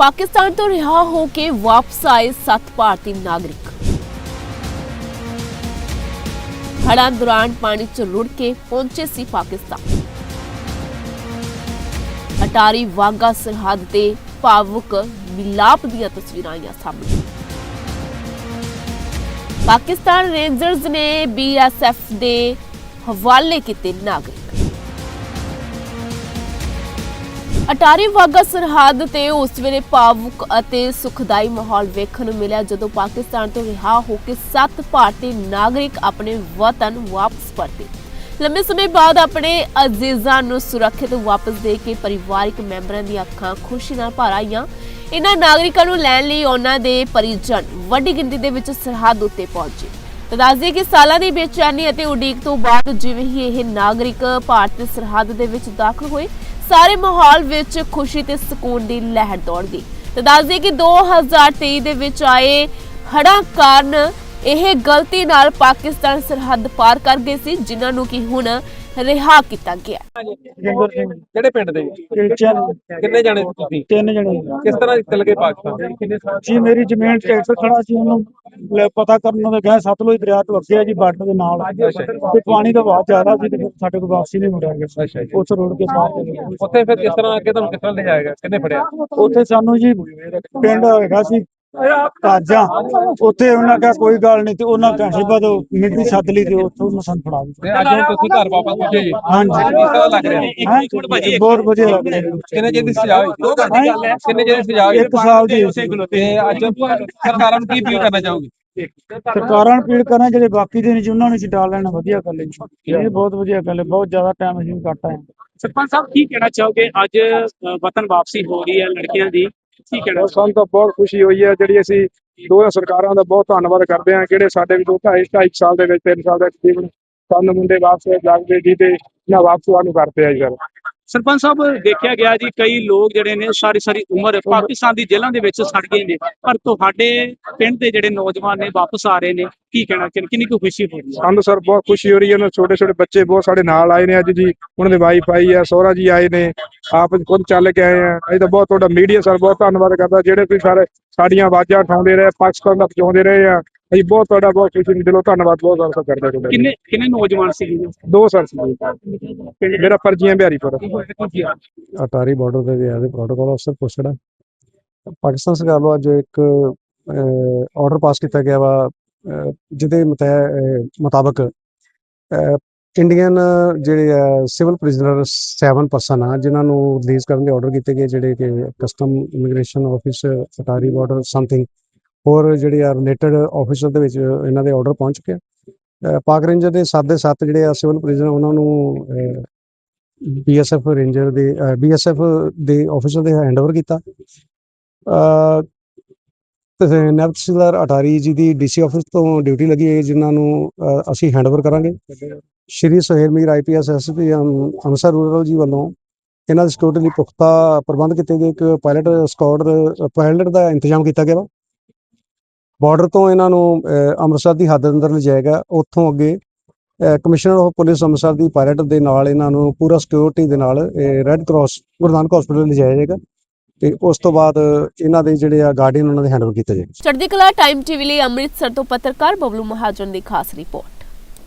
ਪਾਕਿਸਤਾਨ ਤੋਂ ਰਿਹਾ ਹੋ ਕੇ ਵਾਪਸ ਆਏ ਸੱਤ ਭਾਰਤੀ ਨਾਗਰਿਕ। ਹੜ੍ਹਾਂ ਦੌਰਾਨ ਪਾਣੀ 'ਚ ਰੁੜ ਕੇ ਪਹੁੰਚੇ ਸੀ ਪਾਕਿਸਤਾਨ। ਅਟਾਰੀ ਵਾਗਾ ਸਰਹੱਦ ਤੇ ਭਾਵੁਕ ਮਿਲਾਪ ਦੀਆਂ ਤਸਵੀਰਾਂ ਆਈਆਂ ਸਾਹਮਣੇ। ਪਾਕਿਸਤਾਨ ਰੇਂਜਰਸ ਨੇ ਬੀਐਸਐਫ ਦੇ ਹਵਾਲੇ ਕੀਤੇ ਨਾਗਰਿਕ। ਅਟਾਰੀ ਵਾਗਾ ਸਰਹੱਦ ਤੇ ਉਸ ਵੇਲੇ ਭਾਵੁਕ ਅਤੇ ਸੁਖਦਾਈ ਮਾਹੌਲ ਵੇਖਣ ਨੂੰ ਮਿਲਿਆ ਜਦੋਂ ਪਾਕਿਸਤਾਨ ਤੋਂ ਰਿਹਾ ਹੋ ਕੇ ਸੱਤ ਭਾਰਤੀ ਨਾਗਰਿਕ ਆਪਣੇ ਵਤਨ ਵਾਪਸ ਪਰਤੇ। ਲੰਬੇ ਸਮੇਂ ਬਾਅਦ ਆਪਣੇ ਅਜ਼ੀਜ਼ਾਂ ਨੂੰ ਸੁਰੱਖਿਅਤ ਵਾਪਸ ਦੇ ਕੇ ਪਰਿਵਾਰਕ ਮੈਂਬਰਾਂ ਦੀਆਂ ਅੱਖਾਂ ਖੁਸ਼ੀ ਨਾਲ ਭਰ ਆਈਆਂ। ਇਹਨਾਂ ਨਾਗਰਿਕਾਂ ਨੂੰ ਲੈਣ ਲਈ ਉਹਨਾਂ ਦੇ ਪਰਿਜਨ ਵੱਡੀ ਗਿਣਤੀ ਦੇ ਵਿੱਚ ਸਰਹੱਦ ਉੱਤੇ ਪਹੁੰਚੇ। ਤਾਂ ਦੱਸ ਕਿ ਸਾਲਾਂ ਦੀ ਬੇਚੈਨੀ ਅਤੇ ਉਡੀਕ ਤੋਂ ਬਾਅਦ ਜਿਵੇਂ ਹੀ ਇਹ ਨਾਗਰਿਕ ਭਾਰਤੀ ਸਰਹੱਦ ਦੇ ਵਿੱਚ ਦਾਖਲ ਹੋਏ ਸਾਰੇ ਮਾਹੌਲ ਵਿੱਚ ਖੁਸ਼ੀ ਤੇ ਸਕੂਨ ਦੀ ਲਹਿਰ ਦੌੜ ਗਈ। ਤਾਂ ਦੱਸ ਦਈਏ ਕਿ 2023 ਦੇ ਵਿੱਚ ਆਏ ਹੜ੍ਹਾਂ ਕਾਰਨ ਇਹ ਗਲਤੀ ਨਾਲ ਪਾਕਿਸਤਾਨ ਸਰਹੱਦ ਪਾਰ ਕਰ ਗਏ ਸੀ, ਜਿਨ੍ਹਾਂ ਨੂੰ ਕਿ ਹੁਣ ਰਿਹਾ ਕੀਤਾ ਗਿਆ। ਜੰਗਲ ਸਿੰਘ। ਕਿਹੜੇ ਪਿੰਡ ਦੇ? ਕਿੰਨੇ ਜਾਣੇ ਸੀ ਤੁਸੀਂ? ਤਿੰਨ ਜਣੇ। ਕਿਸ ਤਰ੍ਹਾਂ ਚੱਲ ਗਏ ਪਾਕਿਸਤਾਨ ਕਿੰਨੇ ਸਾਲ ਜੀ ਮੇਰੀ ਜ਼ਮੀਨ ਟਰੈਕਟਰ ਖੜਾ ਸੀ ਉਹਨੂੰ ਲੈ ਪਤਾ ਕਰਨ ਨੂੰ ਗਏ ਸਤਲੁਜ ਦਰਿਆ ਤੋਂ ਅੱਗੇ ਆ ਜੀ ਬਾਰਡਰ ਦੇ ਨਾਲ। ਤੇ ਪਾਣੀ ਦਾ ਵਹਾਅ ਜ਼ਿਆਦਾ ਸੀ ਤੇ ਫਿਰ ਸਾਡੇ ਕੋਲ ਵਾਪਸੀ ਨਹੀਂ ਮੁੜਿਆ ਗਿਆ ਅੱਛਾ ਜੀ। ਉਸ ਰੋਡ ਕੇ ਗਏ ਉੱਥੇ ਫਿਰ ਕਿਸ ਤਰ੍ਹਾਂ ਅੱਗੇ ਤੁਹਾਨੂੰ ਕਿਸ ਤਰ੍ਹਾਂ ਲਿਜਾਏਗਾ ਕਿੰਨੇ ਫੜਿਆ? ਉੱਥੇ ਸਾਨੂੰ ਜੀ ਪਿੰਡ ਹੈਗਾ ਸੀ ਕਾਜਾਂ ਉੱਥੇ ਉਹਨਾਂ ਕਿਹਾ ਕੋਈ ਗੱਲ ਨਹੀਂ ਤੇ ਉਹਨਾਂ ਘੰਟੇ ਬਾਅਦ ਮਿੰਟੀ ਸੱਦ ਲਈ ਤੇ ਉੱਥੋਂ ਉਹਨਾਂ ਸਾਨੂੰ ਫੜਾ ਦਿੱਤਾ ਅੱਜ ਹੁਣ ਤੁਸੀਂ ਘਰ ਵਾਪਸ ਪਹੁੰਚੇ ਜੀ ਹਾਂਜੀ ਕਿਸ ਤਰ੍ਹਾਂ ਲੱਗ ਰਿਹਾ ਹੈਂ? ਬਹੁਤ ਵਧੀਆ ਲੱਗ ਰਿਹਾ ਜੀ। ਕਿੰਨੇ ਚਿਰ ਦੀ ਸਜ਼ਾ ਹੋਈ ਦੋ ਘੰਟੇ ਗੱਲ ਹੈ ਕਿੰਨੇ ਚਿਰ ਦੀ ਸਜ਼ਾ ਹੋਈ ਇੱਕ ਸਾਲ ਦੀ। ਤੇ ਅੱਜ ਸਰਕਾਰਾਂ ਨੂੰ ਕੀ ਅਪੀਲ ਕਰਨਾ ਚਾਹੋਗੇ ਸਰਕਾਰਾਂ ਨੂੰ ਅਪੀਲ ਕਰਾਂ ਜਿਹੜੇ ਬਾਕੀ ਦੇ ਨੇ ਜੀ ਉਹਨਾਂ ਨੂੰ ਛਡਾ ਲੈਣਾ ਵਧੀਆ ਗੱਲ ਹੈ ਜੀ। ਇਹ ਬਹੁਤ ਵਧੀਆ ਗੱਲ ਹੈ ਬਹੁਤ ਜ਼ਿਆਦਾ ਟਾਈਮ ਅਸੀਂ ਕੱਟ ਹਾਂ। ਸਰਪੰਚ ਸਾਹਿਬ ਕੀ ਕਹਿਣਾ ਚਾਹੋਗੇ ਅੱਜ ਵਤਨ ਵਾਪਸੀ ਹੋ ਰਹੀ ਹੈ ਲੜਕੀਆਂ ਦੀ ਕੀ ਕਹਿਣਾ ਸਾਨੂੰ ਤਾਂ ਬਹੁਤ ਖੁਸ਼ੀ ਹੋਈ ਹੈ ਜਿਹੜੀ ਅਸੀਂ ਦੋਹਾਂ ਸਰਕਾਰਾਂ ਦਾ ਬਹੁਤ ਧੰਨਵਾਦ ਕਰਦੇ ਹਾਂ ਜਿਹੜੇ ਸਾਡੇ ਵੀ ਦੋ ਢਾਈ ਸਾਲ ਦੇ ਵਿੱਚ ਤਿੰਨ ਸਾਲ ਦੇ ਤਕਰੀਬਨ ਸਾਨੂੰ ਮੁੰਡੇ ਵਾਪਸ ਲੱਗਦੇ ਜੀ ਤੇ ਨਾ ਵਾਪਸ ਸਾਨੂੰ ਕਰਦੇ ਆ ਜੀ ਸਰ। ਸਰਪੰਚ ਸਾਹਿਬ ਦੇਖਿਆ ਗਿਆ ਜੀ ਕਈ ਲੋਕ ਜਿਹੜੇ ਨੇ ਸਾਰੀ ਸਾਰੀ ਉਮਰ ਪਾਕਿਸਤਾਨ ਦੀ ਜੇਲ੍ਹਾਂ ਦੇ ਵਿੱਚ ਸੜ ਗਏ ਨੇ ਪਰ ਤੁਹਾਡੇ ਪਿੰਡ ਦੇ ਜਿਹੜੇ ਨੌਜਵਾਨ ਨੇ ਵਾਪਸ ਆ ਰਹੇ ਨੇ ਕੀ ਕਹਿਣਾ ਕਿੰਨੀ ਕੁ ਖੁਸ਼ੀ ਹੋ ਰਹੀ ਹੈ? ਸਾਨੂੰ ਸਰ ਬਹੁਤ ਖੁਸ਼ੀ ਹੋ ਰਹੀ ਹੈ ਉਹਨਾਂ ਛੋਟੇ ਛੋਟੇ ਬੱਚੇ ਬਹੁਤ ਸਾਡੇ ਨਾਲ ਆਏ ਨੇ ਅੱਜ ਜੀ ਉਹਨਾਂ ਦੇ ਵਾਈਫ ਆਈ ਹੈ ਸਹੁਰਾ ਜੀ ਆਏ ਨੇ ਆਪ ਖੁਦ ਚੱਲ ਕੇ ਆਏ ਆ। ਅਸੀਂ ਤਾਂ ਬਹੁਤ ਤੁਹਾਡਾ ਮੀਡੀਆ ਸਰ ਬਹੁਤ ਧੰਨਵਾਦ ਕਰਦਾ। ਜਿਹੜੇ ਤੁਸੀਂ ਸਾਰੇ ਸਾਡੀਆਂ ਆਵਾਜ਼ਾਂ ਉਠਾਉਂਦੇ ਰਹੇ ਪਾਕਿਸਤਾਨ ਦਾ ਪਹੁੰਚਾਉਂਦੇ ਰਹੇ ਆ ਅਸੀਂ ਬਹੁਤ ਤੁਹਾਡਾ ਬਹੁਤ ਖੁਸ਼ੀ ਦਿਲੋਂ ਧੰਨਵਾਦ ਬਹੁਤ ਜ਼ਿਆਦਾ ਕਰਦੇ ਤੁਹਾਡਾ। ਕਿੰਨੇ ਕਿੰਨੇ ਨੌਜਵਾਨ ਸੀ ਜੀ ਦੋ ਸਰ ਸੀ। ਮੇਰਾ ਪਰਜੀਆਂ ਬਿਹਾਰੀਪੁਰ ਅਟਾਰੀ ਬਾਰਡਰ ਤੇ ਗਿਆ ਤੇ ਪ੍ਰੋਟੋਕਾਲ ਅਫਸਰ ਪੁੱਛੜਾ ਪਾਕਿਸਤਾਨ ਸਰਕਾਰ ਵੱਲੋਂ ਅੱਜ ਇੱਕ ਆਰਡਰ ਪਾਸ ਕੀਤਾ ਗਿਆ ਵਾ। ਜਿਹਦੇ ਮੁਤਾਬਕ ਇੰਡੀਅਨ ਜਿਹੜੇ ਆ ਸਿਵਲ ਪ੍ਰਿਜ਼ਨਰ 7 ਪਰਸਨ ਆ ਜਿਨ੍ਹਾਂ ਨੂੰ ਰਿਲੀਜ਼ ਕਰਨ ਦੇ ਆਰਡਰ ਕੀਤੇ ਗਏ ਜਿਹੜੇ ਕਿ custom immigration office Attari border something ਹੋਰ ਜਿਹੜੇ ਆ ਰਿਲੇਟਡ ਆਫਿਸਰ ਦੇ ਵਿੱਚ ਇਹਨਾਂ ਦੇ ਆਰਡਰ ਪਹੁੰਚ ਚੁੱਕੇ ਆ। ਪਾਕ ਰੇਂਜਰ ਦੇ 7 ਦੇ 7 ਜਿਹੜੇ ਆ ਸਿਵਲ ਪ੍ਰਿਜ਼ਨਰ ਉਹਨਾਂ ਨੂੰ ਅਹ, ਬੀਐਸਐਫ ਰੇਂਜਰ ਦੇ ਬੀਐਸਐਫ ਦੇ ਆਫੀਸਰ ਦੇ ਹੈਂਡਓਵਰ ਕੀਤਾ। ਅ ਤੇ ਨਾਇਬ ਤਹਿਸੀਲਦਾਰ ਅਟਾਰੀ ਜੀ ਦੀ ਡੀਸੀ ਆਫਿਸ ਤੋਂ ਡਿਊਟੀ ਲੱਗੀ ਹੈ ਜਿਨ੍ਹਾਂ ਨੂੰ ਅ, ਅਸੀਂ ਹੈਂਡਓਵਰ ਕਰਾਂਗੇ। Shri Suhail Mir IPS SP Amritsar rural ji ਵੱਲੋਂ ਇਹਨਾਂ ਦੀ ਸਿਕਿਉਰਿਟੀ ਲਈ ਪੁਖਤਾ ਪ੍ਰਬੰਧ ਕੀਤੇ ਗਏ। ਇੱਕ ਪਾਇਲਟ ਸਕਾਡ ਪਾਇਲਟ ਦਾ ਇੰਤਜ਼ਾਮ ਕੀਤਾ ਗਿਆ ਵਾ। ਬਾਰਡਰ ਤੋਂ ਇਹਨਾਂ ਨੂੰ ਅ, ਅੰਮ੍ਰਿਤਸਰ ਦੀ ਹੱਦ ਅੰਦਰ ਲਿਜਾਇਆ ਗਿਆ। ਉੱਥੋਂ ਅੱਗੇ ਕਮਿਸ਼ਨਰ ਆਫ ਪੁਲਿਸ ਅੰਮ੍ਰਿਤਸਰ ਦੀ ਪਾਇਲਟ ਦੇ ਨਾਲ ਇਹਨਾਂ ਨੂੰ ਪੂਰਾ ਸਿਕਿਉਰਿਟੀ ਦੇ ਨਾਲ red cross Guru Nanak hospital ਲਿਜਾਇਆ ਜਾਏਗਾ। ਤੇ ਉਸ ਤੋਂ ਬਾਅਦ ਇਹਨਾਂ ਦੇ ਜਿਹੜੇ ਆ ਗਾਰਡੀਅਨ ਉਹਨਾਂ ਦੇ ਹੈਂਡਓਵਰ ਕੀਤੇ ਜਾਣਗੇ। ਚੜ੍ਹਦੀ ਕਲਾ ਟਾਈਮ ਟੀਵੀ ਲਈ ਅੰਮ੍ਰਿਤਸਰ ਤੋਂ ਪੱਤਰਕਾਰ ਬਬਲੂ ਮਹਾਜਨ ਦੀ ਖਾਸ ਰਿਪੋਰਟ